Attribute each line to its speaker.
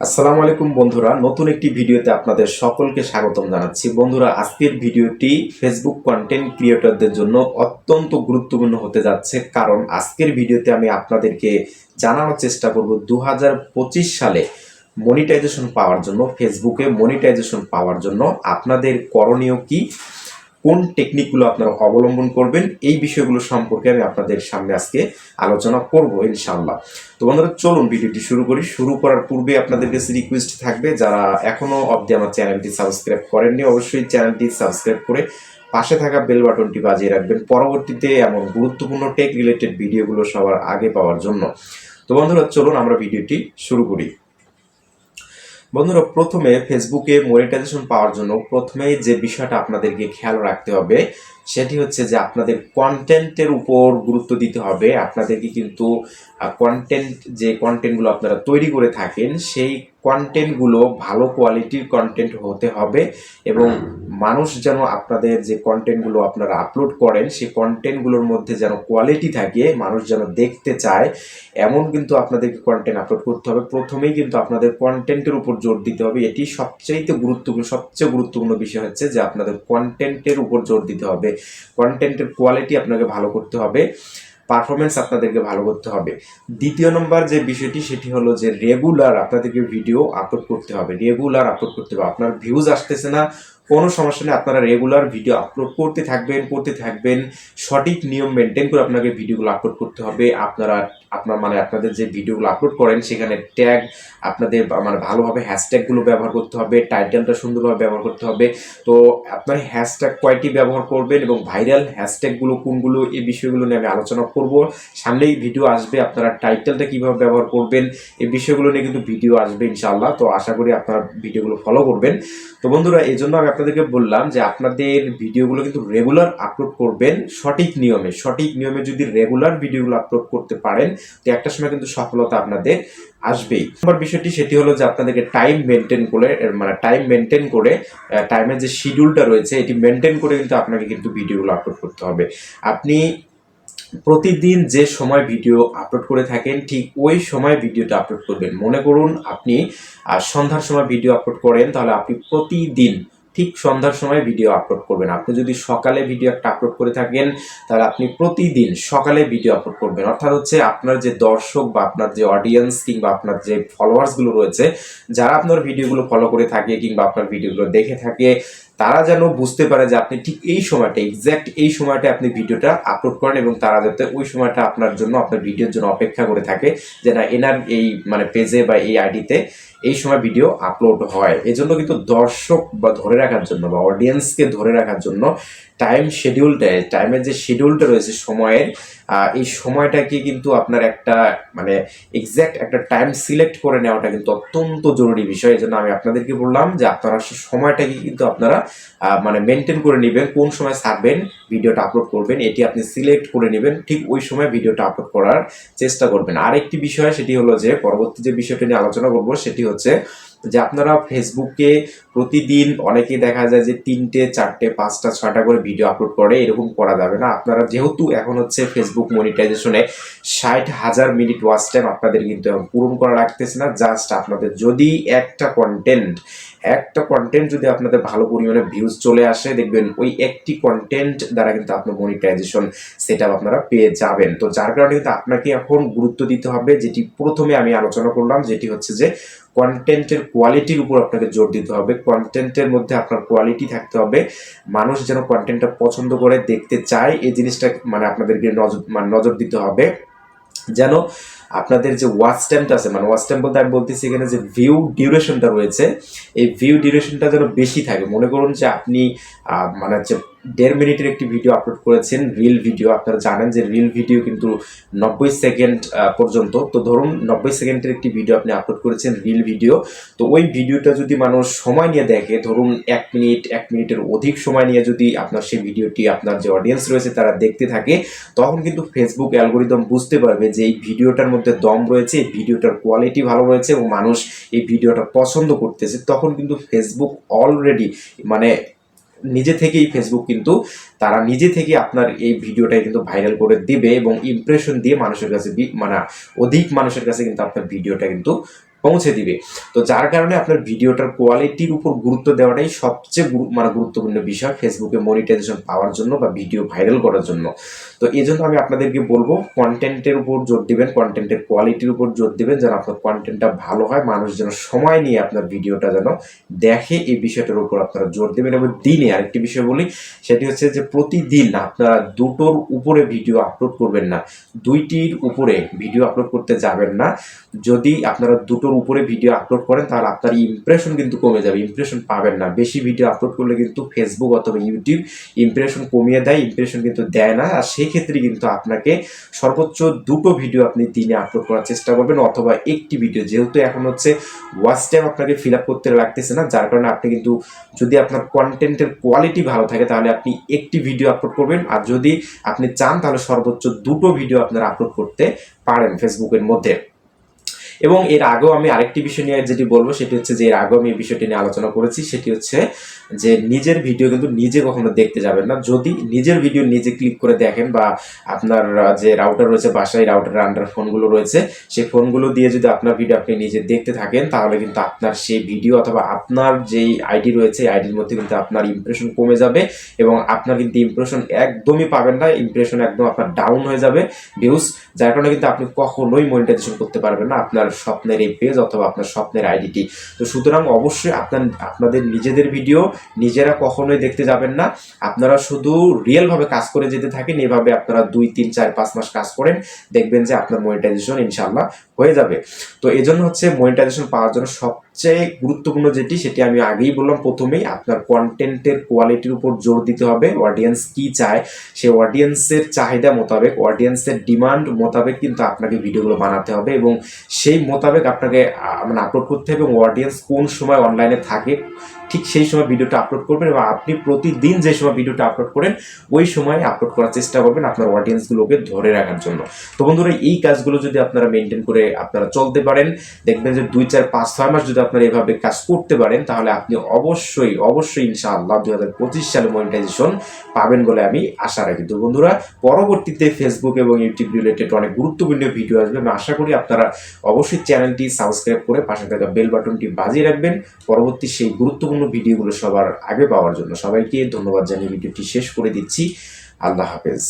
Speaker 1: আসসালামু আলাইকুম বন্ধুরা, নতুন একটি ভিডিওতে আপনাদের সকলকে স্বাগতম জানাচ্ছি। বন্ধুরা, আজকের ভিডিওটি ফেসবুক কন্টেন্ট ক্রিয়েটরদের জন্য অত্যন্ত গুরুত্বপূর্ণ হতে যাচ্ছে কারণ আজকের ভিডিওতে আমি আপনাদেরকে জানানোর চেষ্টা করব দু হাজার পঁচিশ সালে মনিটাইজেশন পাওয়ার জন্য ফেসবুকে মনিটাইজেশন পাওয়ার জন্য আপনাদের করণীয় কি কোন টেকনিকগুলো আপনারা অবলম্বন করবেন, এই বিষয়গুলো সম্পর্কে আমি আপনাদের সামনে আজকে আলোচনা করব ইনশাআল্লাহ। তো বন্ধুরা, চলুন ভিডিওটি শুরু করি। শুরু করার পূর্বে আপনাদের কাছে রিকোয়েস্ট থাকবে, যারা এখনও অবধি আমার চ্যানেলটি সাবস্ক্রাইব করেননি, অবশ্যই চ্যানেলটি সাবস্ক্রাইব করে পাশে থাকা বেল বাটনটি বাজিয়ে রাখবেন। পরবর্তীতে এমন গুরুত্বপূর্ণ টেক রিলেটেড ভিডিওগুলো সবার আগে পাওয়ার জন্য। তো বন্ধুরা, চলুন আমরা ভিডিওটি শুরু করি। বন্ধুরা, প্রথমে ফেসবুকে মনিটাইজেশন পাওয়ার জন্য প্রথমে যে বিষয়টা আপনাদেরকে খেয়াল রাখতে হবে, সেটি হচ্ছে যে আপনাদের কন্টেন্টের উপর গুরুত্ব দিতে হবে। আপনাদেরকে কিন্তু কন্টেন্ট যে কন্টেন্টগুলো আপনারা তৈরি করে থাকেন, সেই কন্টেন্টগুলো ভালো কোয়ালিটির কন্টেন্ট হতে হবে এবং মানুষ যেন আপনাদের যে কন্টেন্টগুলো আপনারা আপলোড করেন সেই কন্টেন্টগুলোর মধ্যে যেন কোয়ালিটি থাকে মানুষ যেন দেখতে চায় এমন কিন্তু আপনাদেরকে কন্টেন্ট আপলোড করতে হবে। প্রথমেই কিন্তু আপনাদের কন্টেন্টের উপর জোর দিতে হবে। এটি সবচেয়ে গুরুত্বপূর্ণ সবচেয়ে গুরুত্বপূর্ণ বিষয় হচ্ছে যে আপনাদের কন্টেন্টের উপর জোর দিতে হবে। কন্টেন্টের কোয়ালিটি আপনাকে ভালো করতে হবে। পারফরমেন্স আপনাদেরকে ভালো করতে হবে। দ্বিতীয় নম্বর যে বিষয়টি, সেটি হলো যে রেগুলার আপনাদেরকে ভিডিও আপলোড করতে হবে। রেগুলার আপলোড করতে হবে। আপনার ভিউজ আসতেছে না, কোনো সমস্যা নেই। আপনারা রেগুলার ভিডিও আপলোড করতে থাকবেন করতে থাকবেন। সঠিক নিয়ম মেনটেন করে আপনাকে ভিডিওগুলো আপলোড করতে হবে। আপনারা আপনার মানে আপনাদের যে ভিডিওগুলো আপলোড করেন, সেখানে ট্যাগ আপনাদের মানে ভালোভাবে হ্যাশট্যাগুলো ব্যবহার করতে হবে টাইটেলটা সুন্দরভাবে ব্যবহার করতে হবে। তো আপনার হ্যাশট্যাগ কয়টি ব্যবহার করবেন এবং ভাইরাল হ্যাশট্যাগুলো কোনগুলো, এই বিষয়গুলো নিয়ে আমি আলোচনা করব। সামনেই ভিডিও আসবে, আপনারা টাইটেলটা কীভাবে ব্যবহার করবেন, এই বিষয়গুলো নিয়ে কিন্তু ভিডিও আসবে ইনশাআল্লাহ। তো আশা করি আপনারা ভিডিওগুলো ফলো করবেন। তো বন্ধুরা, এই জন্য আমি আপনাদেরকে বললাম যে আপনাদের ভিডিওগুলো কিন্তু রেগুলার আপলোড করবেন সঠিক নিয়মে। সঠিক নিয়মে যদি রেগুলার ভিডিওগুলো আপলোড করতে পারেন তো একটা সময় কিন্তু সফলতা আপনাদের আসবেই। নম্বর বিষয়টি সেটি হলো যে আপনাদেরকে টাইম মেনটেন করে মানে টাইম মেনটেন করে টাইমের যে শিডিউলটা রয়েছে, এটি মেনটেন করে কিন্তু আপনাকে কিন্তু ভিডিওগুলো আপলোড করতে হবে। আপনি প্রতিদিন যে সময় ভিডিও আপলোড করে থাকেন, ঠিক ওই সময় ভিডিওটা আপলোড করবেন। মনে করুন আপনি সন্ধ্যার সময় ভিডিও আপলোড করেন, তাহলে আপনি প্রতিদিন ঠিক সন্ধ্যার সময় ভিডিও আপলোড করবেন। আপনি যদি সকালে ভিডিও একটা আপলোড করে থাকেন, তাহলে আপনি প্রতিদিন সকালে ভিডিও আপলোড করবেন। অর্থাৎ হচ্ছে আপনার যে দর্শক বা আপনার যে অডিয়েন্স কিংবা আপনার যে ফলোয়ার্সগুলো রয়েছে, যারা আপনার ভিডিওগুলো ফলো করে থাকে কিংবা আপনার ভিডিওগুলো দেখে থাকে তারা যেন বুঝতে পারে যে আপনি ঠিক এই সময়টা এক্স্যাক্ট এই সময়টা আপনি ভিডিওটা আপলোড করেন এবং তারা যাতে ওই সময়টা আপনার জন্য, আপনার ভিডিওর জন্য অপেক্ষা করে থাকে যে না, এনার এই মানে পেজে বা এই আইডিতে এই সময় ভিডিও আপলোড হয়। এজন্য কিন্তু দর্শক বা ধরে রাখার জন্য বা অডিয়েন্সকে ধরে রাখার জন্য টাইম শিডিউলটা টাইমের যে শিডিউলটা রয়েছে সময়ের এই সময়টাকে কিন্তু আপনার একটা মানে এক্স্যাক্ট একটা টাইম সিলেক্ট করে নেওয়াটা কিন্তু অত্যন্ত জরুরি বিষয়। এই জন্য আমি আপনাদেরকে বললাম যে আপনারা সময়টাকে কিন্তু আপনারা মানে মেনটেন করে নেবেন কোন সময় ছাড়বেন, ভিডিওটা আপলোড করবেন, এটি আপনি সিলেক্ট করে নেবেন, ঠিক ওই সময় ভিডিওটা আপলোড করার চেষ্টা করবেন। আরেকটি বিষয় সেটি হলো যে, পরবর্তী যে বিষয়টি নিয়ে আলোচনা করব সেটি হচ্ছে যে আপনারা ফেসবুকে প্রতিদিন অনেকেই দেখা যায় যে তিনটে, চারটে, পাঁচটা, ছয়টা করে ভিডিও আপলোড করে, এরকম করা যাবে না। আপনারা যেহেতু এখন হচ্ছে ফেসবুক মনিটাইজেশনে ষাট হাজার মিনিট ওয়াচ টাইম আপনাদের কিন্তু পূরণ করা রাখতেছে না জাস্ট আপনাদের যদি একটা কন্টেন্ট একটা কন্টেন্ট যদি আপনাদের ভালো পরিমাণে ভিউজ চলে আসে, দেখবেন ওই একটি কন্টেন্ট দ্বারা কিন্তু আপনার মনিটাইজেশন সেটা আপনারা পেয়ে যাবেন। তো যার কারণে কিন্তু আপনাকে এখন গুরুত্ব দিতে হবে, যেটি প্রথমে আমি আলোচনা করলাম, যেটি হচ্ছে যে কন্টেন্টের কোয়ালিটির উপর আপনাকে জোর দিতে হবে। কন্টেন্টের মধ্যে আপনার কোয়ালিটি থাকতে হবে। মানুষ যেন কন্টেন্টটা পছন্দ করে, দেখতে চায়, এই জিনিসটা মানে আপনাদেরকে নজর মানে নজর দিতে হবে। যেন আপনাদের যে ওয়াচ টাইমটা আছে মানে ওয়াচ টাইম বলতে আমি বলতেছি এখানে যে ভিউ ডিউরেশনটা রয়েছে, এই ভিউ ডিউরেশনটা যেন বেশি থাকে। মনে করুন যে আপনি মানে হচ্ছে দেড় মিনিটের একটি ভিডিও আপলোড করেছেন রিল ভিডিও আপনারা জানেন যে রিল ভিডিও কিন্তু নব্বই সেকেন্ড পর্যন্ত। তো ধরুন, নব্বই সেকেন্ডের একটি ভিডিও আপনি আপলোড করেছেন রিল ভিডিও তো ওই ভিডিওটা যদি মানুষ সময় নিয়ে দেখে, ধরুন, এক মিনিট এক মিনিটের অধিক সময় নিয়ে যদি আপনার সেই ভিডিওটি আপনার যে অডিয়েন্স রয়েছে তারা দেখতে থাকে, তখন কিন্তু ফেসবুক অ্যালগোরিদম বুঝতে পারবে যে এই ভিডিওটার মধ্যে দম রয়েছে ভিডিওটার কোয়ালিটি ভালো রয়েছে এবং মানুষ এই ভিডিওটা পছন্দ করতেছে। তখন কিন্তু ফেসবুক অলরেডি মানে নিজে থেকেই ফেসবুক কিন্তু তারা নিজে থেকে আপনার এই ভিডিওটাই কিন্তু ভাইরাল করে দিবে এবং ইমপ্রেশন দিয়ে মানুষের কাছে মানে অধিক মানুষের কাছে কিন্তু আপনার ভিডিওটা কিন্তু পৌঁছে দিবে। তো যার কারণে আপনার ভিডিওটার কোয়ালিটির উপর গুরুত্ব দেওয়াটাই সবচেয়ে মানে গুরুত্বপূর্ণ বিষয় ফেসবুকে মনিটাইজেশন পাওয়ার জন্য বা ভিডিও ভাইরাল করার জন্য। তো এই জন্য আমি আপনাদেরকে বলব কন্টেন্টের উপর জোর দিবেন কন্টেন্টের কোয়ালিটির উপর জোর দিবেন যেন আপনার কন্টেন্টটা ভালো হয়, মানুষ যেন সময় নিয়ে আপনার ভিডিওটা যেন দেখে এই বিষয়টার উপর আপনারা জোর দেবেন। এবং দিনে আরেকটি বিষয় বলি, সেটি হচ্ছে যে প্রতিদিন আপনারা দুটোর উপরে ভিডিও আপলোড করবেন না। দুইটির উপরে ভিডিও আপলোড করতে যাবেন না। যদি আপনারা দুটোর উপরে ভিডিও আপলোড করেন তাহলে আপনার ইমপ্রেশন কিন্তু কমে যাবে। ইমপ্রেশন পাবেন না। বেশি ভিডিও আপলোড করলে কিন্তু ফেসবুক অথবা ইউটিউব ইমপ্রেশন কমিয়ে দেয় ইমপ্রেশন কিন্তু দেয় না। আর সেই ক্ষেত্রে কিন্তু আপনাকে সর্বোচ্চ দুটো ভিডিও আপনি দিনে আপলোড করার চেষ্টা করবেন, অথবা একটি ভিডিও যেহেতু এখন হচ্ছে ওয়াচ টাইম আপনাকে ফিল আপ করতে লাগতেছে না, যার কারণে আপনি কিন্তু যদি আপনার কন্টেন্টের কোয়ালিটি ভালো থাকে, তাহলে আপনি একটি ভিডিও আপলোড করবেন। আর যদি আপনি চান, তাহলে সর্বোচ্চ দুটো ভিডিও আপনারা আপলোড করতে পারেন ফেসবুকের মধ্যে। এবং এর আগেও আমি আরেকটি বিষয় নিয়ে যেটি বলব, সেটি হচ্ছে যে এর আগেও আমি এই বিষয়টি নিয়ে আলোচনা করেছি, সেটি হচ্ছে যে নিজের ভিডিও কিন্তু নিজে কখনো দেখতে যাবেন না। যদি নিজের ভিডিও নিজে ক্লিক করে দেখেন বা আপনার যে রাউটার রয়েছে, বাসায় রাউটারের আন্ডার ফোনগুলো রয়েছে, সেই ফোনগুলো দিয়ে যদি আপনার ভিডিও আপনি নিজে দেখতে থাকেন, তাহলে কিন্তু আপনার সেই ভিডিও অথবা আপনার যেই আইডি রয়েছে আইডির মধ্যে কিন্তু আপনার ইমপ্রেশন কমে যাবে এবং আপনার কিন্তু ইমপ্রেশন একদমই পাবেন না ইমপ্রেশন একদম আপনার ডাউন হয়ে যাবে ভিউজ যার কারণে কিন্তু আপনি কখনোই মনিটাইজেশন করতে পারবেন না। আপনার স্বপ্নের এই পেজ অথবা আপনার স্বপ্নের আইডিটি তো সুতরাং অবশ্যই আপনার, আপনাদের নিজেদের ভিডিও নিজেরা কখনোই দেখতে যাবেন না। আপনারা শুধু রিয়েলভাবে কাজ করে যেতে থাকেন, এভাবে আপনারা দুই, তিন, চার, পাঁচ মাস কাজ করেন, দেখবেন যে আপনার মনিটাইজেশন ইনশাল্লাহ হয়ে যাবে। তো এই জন্য হচ্ছে মনিটাইজেশন পাওয়ার জন্য সবচেয়ে গুরুত্বপূর্ণ যেটি, সেটি আমি আগেই বললাম প্রথমেই, আপনার কন্টেন্টের কোয়ালিটির উপর জোর দিতে হবে। অডিয়েন্স কি চায়, সে অডিয়েন্সের চাহিদা মোতাবেক অডিয়েন্সের ডিমান্ড মোতাবেক কিন্তু আপনাকে ভিডিওগুলো বানাতে হবে এবং সেই মোতাবেক আপনাকে মানে আপলোড করতে হবে এবং অডিয়েন্স কোন সময় অনলাইনে থাকে। ঠিক সেই সময় ভিডিওটা আপলোড করবেন এবং আপনি প্রতিদিন যে সময় ভিডিওটা আপলোড করেন, ওই সময় আপলোড করার চেষ্টা করবেন আপনার অডিয়েন্সগুলোকে ধরে রাখার জন্য। তো বন্ধুরা, এই কাজগুলো যদি আপনারা মেনটেন করে আপনারা চলতে পারেন, দেখবেন যে দুই, চার, পাঁচ, ছয় মাস যদি আপনারা এভাবে কাজ করতে পারেন, তাহলে আপনি অবশ্যই অবশ্যই ইনশাআল্লাহ দুই হাজার পঁচিশ সালে মনিটাইজেশন পাবেন বলে আমি আশা রাখি। তো বন্ধুরা, পরবর্তীতে ফেসবুক এবং ইউটিউব রিলেটেড অনেক গুরুত্বপূর্ণ ভিডিও আসবে। আমি আশা করি আপনারা অবশ্যই চ্যানেলটি সাবস্ক্রাইব করে পাশে থাকা বেল বাটনটি বাজিয়ে রাখবেন। পরবর্তী সেই গুরুত্বপূর্ণ ভিডিওগুলো সবার আগে পাওয়ার জন্য সবাইকে ধন্যবাদ জানিয়ে ভিডিওটি শেষ করে দিচ্ছি। আল্লাহ হাফেজ।